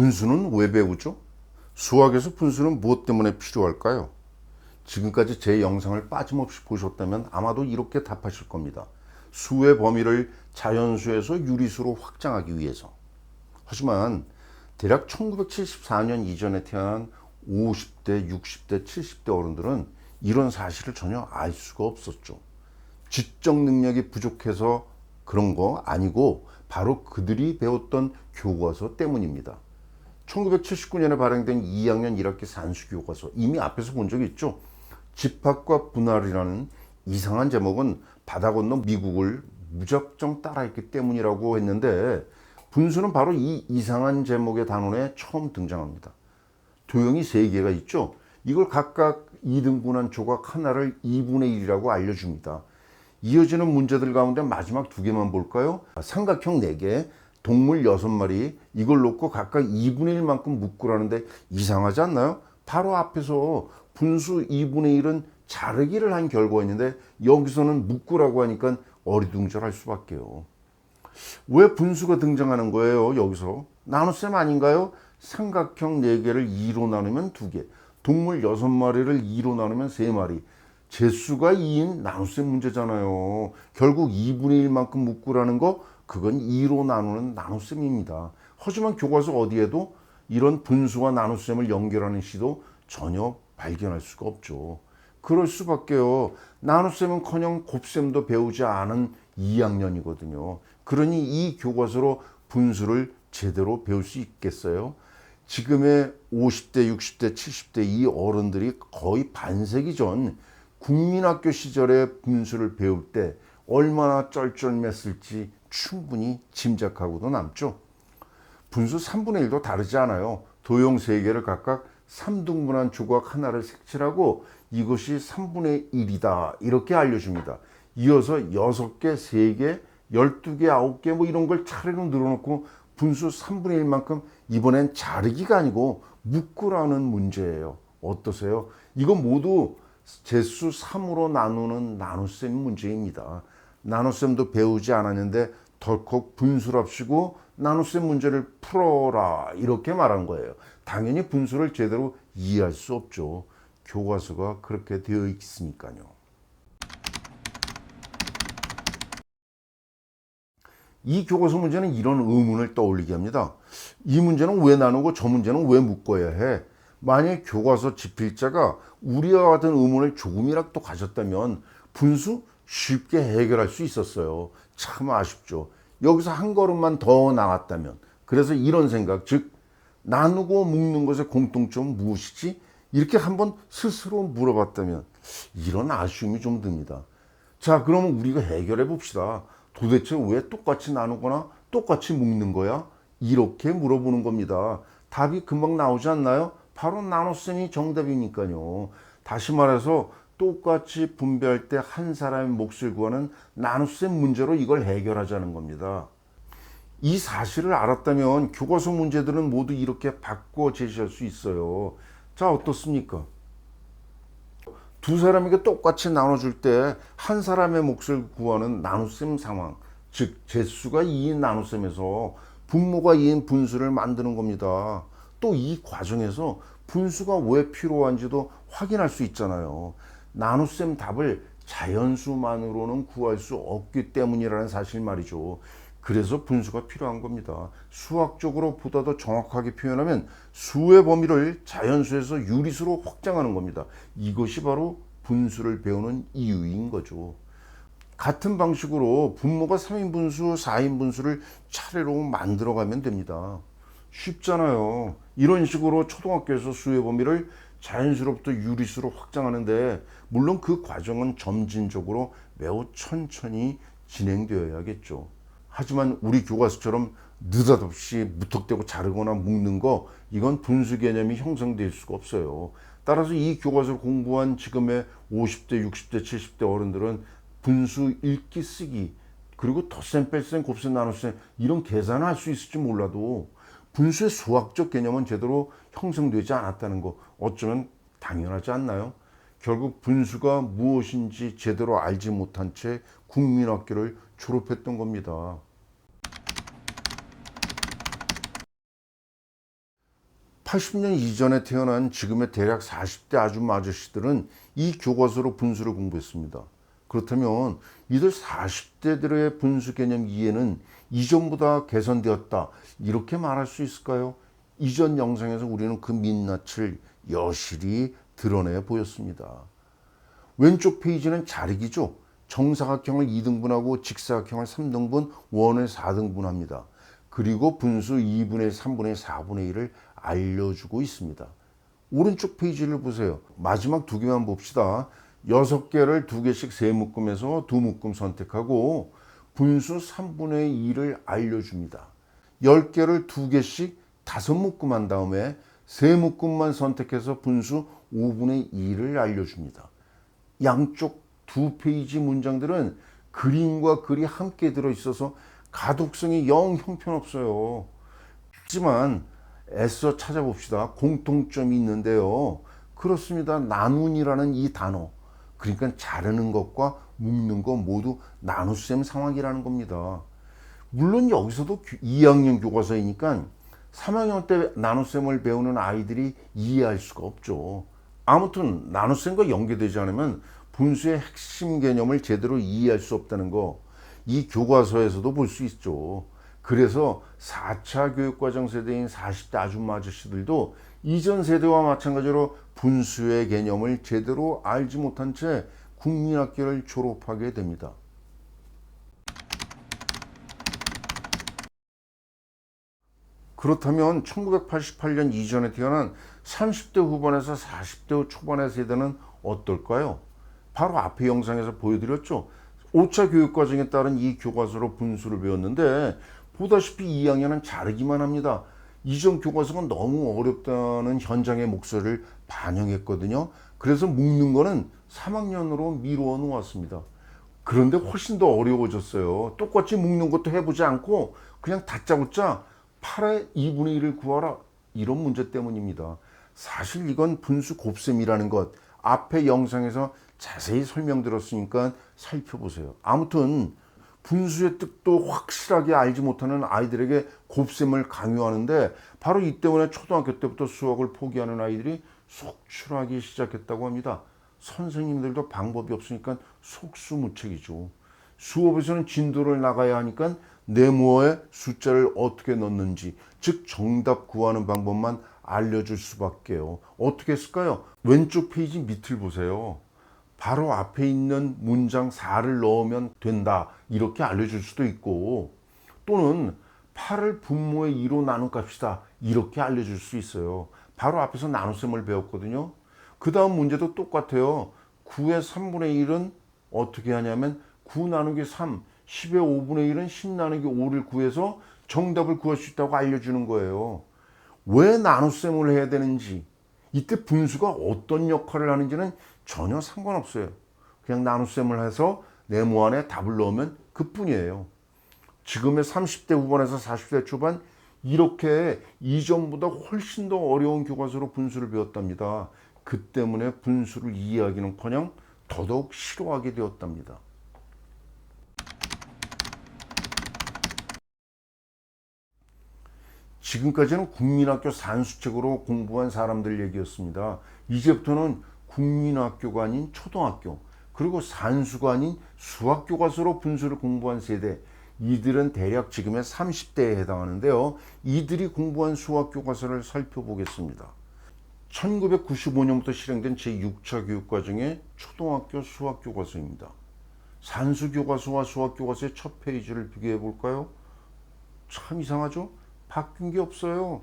분수는 왜 배우죠? 수학에서 분수는 무엇 때문에 필요할까요? 지금까지 제 영상을 빠짐없이 보셨다면 아마도 이렇게 답하실 겁니다. 수의 범위를 자연수에서 유리수로 확장하기 위해서. 하지만 대략 1974년 이전에 태어난 50대, 60대, 70대 어른들은 이런 사실을 전혀 알 수가 없었죠. 지적 능력이 부족해서 그런 거 아니고 바로 그들이 배웠던 교과서 때문입니다. 1979년에 발행된 2학년 1학기 산수 교과서 이미 앞에서 본 적이 있죠. 집합과 분할이라는 이상한 제목은 바다 건너 미국을 무작정 따라했기 때문이라고 했는데 분수는 바로 이 이상한 제목의 단원에 처음 등장합니다. 도형이 세 개가 있죠. 이걸 각각 2등분한 조각 하나를 2분의 1이라고 알려줍니다. 이어지는 문제들 가운데 마지막 두 개만 볼까요? 삼각형 4개, 동물 6마리, 이걸 놓고 각각 2분의 1만큼 묶으라는데 이상하지 않나요? 바로 앞에서 분수 2분의 1은 자르기를 한 결과였는데 여기서는 묶으라고 하니까 어리둥절할 수밖에요. 왜 분수가 등장하는 거예요? 여기서 나눗셈 아닌가요? 삼각형 4개를 2로 나누면 2개, 동물 6마리를 2로 나누면 3마리. 재수가 2인 나눗셈 문제잖아요. 결국 2분의 1만큼 묶으라는 거 그건 2로 나누는 나눗셈입니다. 하지만 교과서 어디에도 이런 분수와 나눗셈을 연결하는 시도 전혀 발견할 수가 없죠. 그럴 수밖에요. 나눗셈은커녕 곱셈도 배우지 않은 2학년이거든요. 그러니 이 교과서로 분수를 제대로 배울 수 있겠어요? 지금의 50대, 60대, 70대 이 어른들이 거의 반세기 전 국민학교 시절에 분수를 배울 때 얼마나 쩔쩔맸을지 충분히 짐작하고도 남죠. 분수 3분의 1도 다르지 않아요. 도형 3개를 각각 3등분한 조각 하나를 색칠하고 이것이 3분의 1이다. 이렇게 알려줍니다. 이어서 6개, 3개, 12개, 9개 뭐 이런 걸 차례로 늘어놓고 분수 3분의 1만큼 이번엔 자르기가 아니고 묶으라는 문제예요. 어떠세요? 이건 모두 재수 3으로 나누는 나눗셈 문제입니다. 나눗셈도 배우지 않았는데 덜컥 분수랍시고 나눗셈 문제를 풀어라 이렇게 말한 거예요. 당연히 분수를 제대로 이해할 수 없죠. 교과서가 그렇게 되어 있으니까요. 이 교과서 문제는 이런 의문을 떠올리게 합니다. 이 문제는 왜 나누고 저 문제는 왜 묶어야 해? 만약 교과서 집필자가 우리와 같은 의문을 조금이라도 가졌다면 분수 쉽게 해결할 수 있었어요. 참 아쉽죠. 여기서 한 걸음만 더 나갔다면. 그래서 이런 생각, 즉, 나누고 묶는 것의 공통점은 무엇이지? 이렇게 한번 스스로 물어봤다면 이런 아쉬움이 좀 듭니다. 자, 그러면 우리가 해결해 봅시다. 도대체 왜 똑같이 나누거나 똑같이 묶는 거야? 이렇게 물어보는 겁니다. 답이 금방 나오지 않나요? 바로 나눗셈이 정답이니까요. 다시 말해서 똑같이 분배할 때 한 사람의 몫을 구하는 나눗셈 문제로 이걸 해결하자는 겁니다. 이 사실을 알았다면 교과서 문제들은 모두 이렇게 바꿔 제시할 수 있어요. 자, 어떻습니까? 두 사람에게 똑같이 나눠줄 때 한 사람의 몫을 구하는 나눗셈 상황, 즉 재수가 2인 나눗셈에서 분모가 2인 분수를 만드는 겁니다. 또 이 과정에서 분수가 왜 필요한지도 확인할 수 있잖아요. 나눗셈 답을 자연수만으로는 구할 수 없기 때문이라는 사실 말이죠. 그래서 분수가 필요한 겁니다. 수학적으로 보다 더 정확하게 표현하면 수의 범위를 자연수에서 유리수로 확장하는 겁니다. 이것이 바로 분수를 배우는 이유인 거죠. 같은 방식으로 분모가 3인 분수, 4인 분수를 차례로 만들어가면 됩니다. 쉽잖아요. 이런 식으로 초등학교에서 수의 범위를 자연수로부터 유리수로 확장하는데 물론 그 과정은 점진적으로 매우 천천히 진행되어야겠죠. 하지만 우리 교과서처럼 느닷없이 무턱대고 자르거나 묶는 거 이건 분수 개념이 형성될 수가 없어요. 따라서 이 교과서를 공부한 지금의 50대, 60대, 70대 어른들은 분수 읽기 쓰기 그리고 덧셈, 뺄셈, 곱셈, 나눗셈 이런 계산을 할 수 있을지 몰라도 분수의 수학적 개념은 제대로 형성되지 않았다는 거 어쩌면 당연하지 않나요? 결국 분수가 무엇인지 제대로 알지 못한 채 국민학교를 졸업했던 겁니다. 80년 이전에 태어난 지금의 대략 40대 아줌마 아저씨들은 이 교과서로 분수를 공부했습니다. 그렇다면 이들 40대들의 분수 개념 이해는 이전보다 개선되었다. 이렇게 말할 수 있을까요? 이전 영상에서 우리는 그 민낯을 여실히 드러내 보였습니다. 왼쪽 페이지는 자르기죠. 정사각형을 2등분하고 직사각형을 3등분, 원을 4등분합니다. 그리고 분수 2분의 3분의 4분의 1을 알려주고 있습니다. 오른쪽 페이지를 보세요. 마지막 두 개만 봅시다. 여섯 개를 두 개씩 세 묶음에서 두 묶음 선택하고 분수 3분의 2를 알려줍니다. 열 개를 두 개씩 다섯 묶음 한 다음에 세 묶음만 선택해서 분수 5분의 2를 알려줍니다. 양쪽 두 페이지 문장들은 그림과 글이 함께 들어있어서 가독성이 영 형편없어요. 하지만 애써 찾아봅시다. 공통점이 있는데요. 그렇습니다. 나눈이라는 이 단어. 그러니까 자르는 것과 묶는 것 모두 나눗셈 상황이라는 겁니다. 물론 여기서도 2학년 교과서이니까 3학년 때 나눗셈을 배우는 아이들이 이해할 수가 없죠. 아무튼 나눗셈과 연계되지 않으면 분수의 핵심 개념을 제대로 이해할 수 없다는 거 이 교과서에서도 볼 수 있죠. 그래서 4차 교육과정 세대인 40대 아줌마 아저씨들도 이전 세대와 마찬가지로 분수의 개념을 제대로 알지 못한 채 국민학교를 졸업하게 됩니다. 그렇다면 1988년 이전에 태어난 30대 후반에서 40대 초반의 세대는 어떨까요? 바로 앞의 영상에서 보여드렸죠. 5차 교육과정에 따른 이 교과서로 분수를 배웠는데 보다시피 2학년은 자르기만 합니다. 이전 교과서가 너무 어렵다는 현장의 목소리를 반영했거든요. 그래서 묶는 거는 3학년으로 미루어 놓았습니다. 그런데 훨씬 더 어려워졌어요. 똑같이 묶는 것도 해보지 않고 그냥 다짜고짜 8의 2분의 1을 구하라. 이런 문제 때문입니다. 사실 이건 분수 곱셈이라는 것 앞에 영상에서 자세히 설명드렸으니까 살펴보세요. 아무튼 분수의 뜻도 확실하게 알지 못하는 아이들에게 곱셈을 강요하는데 바로 이 때문에 초등학교 때부터 수학을 포기하는 아이들이 속출하기 시작했다고 합니다. 선생님들도 방법이 없으니까 속수무책이죠. 수업에서는 진도를 나가야 하니까 네모에 숫자를 어떻게 넣는지, 즉 정답 구하는 방법만 알려줄 수밖에요. 어떻게 했을까요? 왼쪽 페이지 밑을 보세요. 바로 앞에 있는 문장 4를 넣으면 된다. 이렇게 알려줄 수도 있고, 또는 8을 분모의 2로 나눈 값이다. 이렇게 알려줄 수 있어요. 바로 앞에서 나눗셈을 배웠거든요. 그 다음 문제도 똑같아요. 9의 3분의 1은 어떻게 하냐면 9 나누기 3, 10의 5분의 1은 10 나누기 5를 구해서 정답을 구할 수 있다고 알려주는 거예요. 왜 나눗셈을 해야 되는지, 이때 분수가 어떤 역할을 하는지는 전혀 상관없어요. 그냥 나눗셈을 해서 네모 안에 답을 넣으면 그뿐이에요. 지금의 30대 후반에서 40대 초반 이렇게 이전보다 훨씬 더 어려운 교과서로 분수를 배웠답니다. 그 때문에 분수를 이해하기는커녕 더더욱 싫어하게 되었답니다. 지금까지는 국민학교 산수책으로 공부한 사람들 얘기였습니다. 이제부터는 국민학교가 아닌 초등학교, 그리고 산수가 아닌 수학 교과서로 분수를 공부한 세대, 이들은 대략 지금의 30대에 해당하는데요. 이들이 공부한 수학 교과서를 살펴보겠습니다. 1995년부터 실행된 제6차 교육과정의 초등학교 수학 교과서입니다. 산수 교과서와 수학 교과서의 첫 페이지를 비교해 볼까요? 참 이상하죠? 바뀐 게 없어요.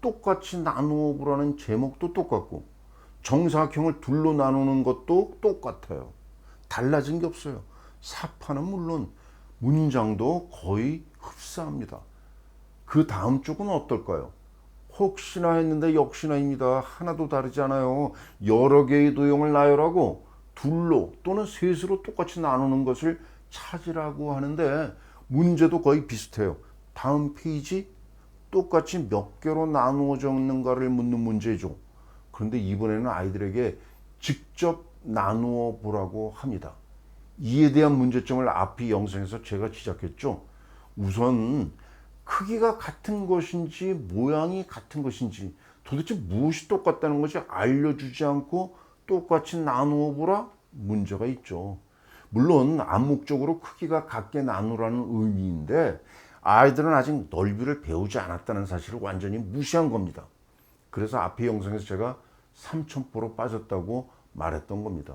똑같이 나누어 보라는 제목도 똑같고 정사각형을 둘로 나누는 것도 똑같아요. 달라진 게 없어요. 사파는 물론 문장도 거의 흡사합니다. 그 다음 쪽은 어떨까요? 혹시나 했는데 역시나입니다. 하나도 다르지 않아요. 여러 개의 도형을 나열하고 둘로 또는 셋으로 똑같이 나누는 것을 찾으라고 하는데 문제도 거의 비슷해요. 다음 페이지 똑같이 몇 개로 나누어 적는가를 묻는 문제죠. 그런데 이번에는 아이들에게 직접 나누어 보라고 합니다. 이에 대한 문제점을 앞이 영상에서 제가 지적했죠. 우선 크기가 같은 것인지 모양이 같은 것인지 도대체 무엇이 똑같다는 것이 알려주지 않고 똑같이 나누어 보라 문제가 있죠. 물론 암묵적으로 크기가 같게 나누라는 의미인데 아이들은 아직 넓이를 배우지 않았다는 사실을 완전히 무시한 겁니다. 그래서 앞의 영상에서 제가 삼천포로 빠졌다고 말했던 겁니다.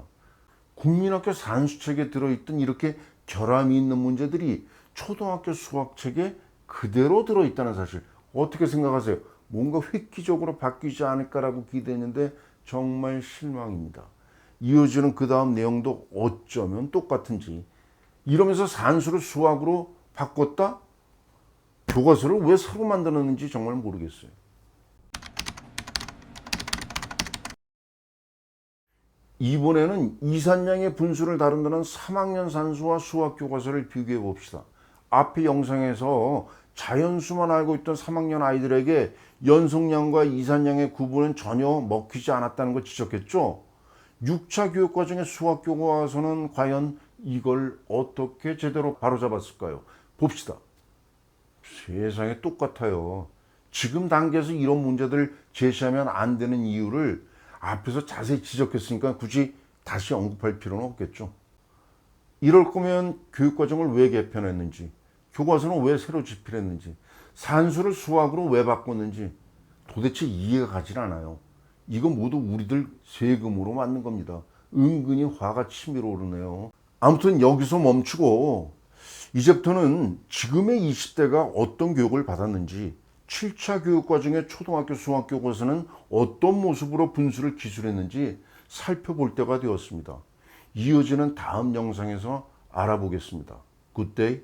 국민학교 산수책에 들어있던 이렇게 결함이 있는 문제들이 초등학교 수학책에 그대로 들어있다는 사실 어떻게 생각하세요? 뭔가 획기적으로 바뀌지 않을까라고 기대했는데 정말 실망입니다. 이어지는 그 다음 내용도 어쩌면 똑같은지 이러면서 산수를 수학으로 바꿨다? 교과서를 왜 새로 만들었는지 정말 모르겠어요. 이번에는 이산양의 분수를 다룬다는 3학년 산수와 수학 교과서를 비교해 봅시다. 앞의 영상에서 자연수만 알고 있던 3학년 아이들에게 연속량과 이산양의 구분은 전혀 먹히지 않았다는 걸 지적했죠. 6차 교육과정의 수학 교과서는 과연 이걸 어떻게 제대로 바로잡았을까요? 봅시다. 세상에 똑같아요. 지금 단계에서 이런 문제들 제시하면 안 되는 이유를 앞에서 자세히 지적했으니까 굳이 다시 언급할 필요는 없겠죠. 이럴 거면 교육과정을 왜 개편했는지, 교과서는 왜 새로 집필했는지, 산수를 수학으로 왜 바꿨는지 도대체 이해가 가질 않아요. 이건 모두 우리들 세금으로 만든 겁니다. 은근히 화가 치밀어 오르네요. 아무튼 여기서 멈추고 이제부터는 지금의 20대가 어떤 교육을 받았는지 7차 교육 과정의 초등학교 수학 교과서는 어떤 모습으로 분수를 기술했는지 살펴볼 때가 되었습니다. 이어지는 다음 영상에서 알아보겠습니다. 굿데이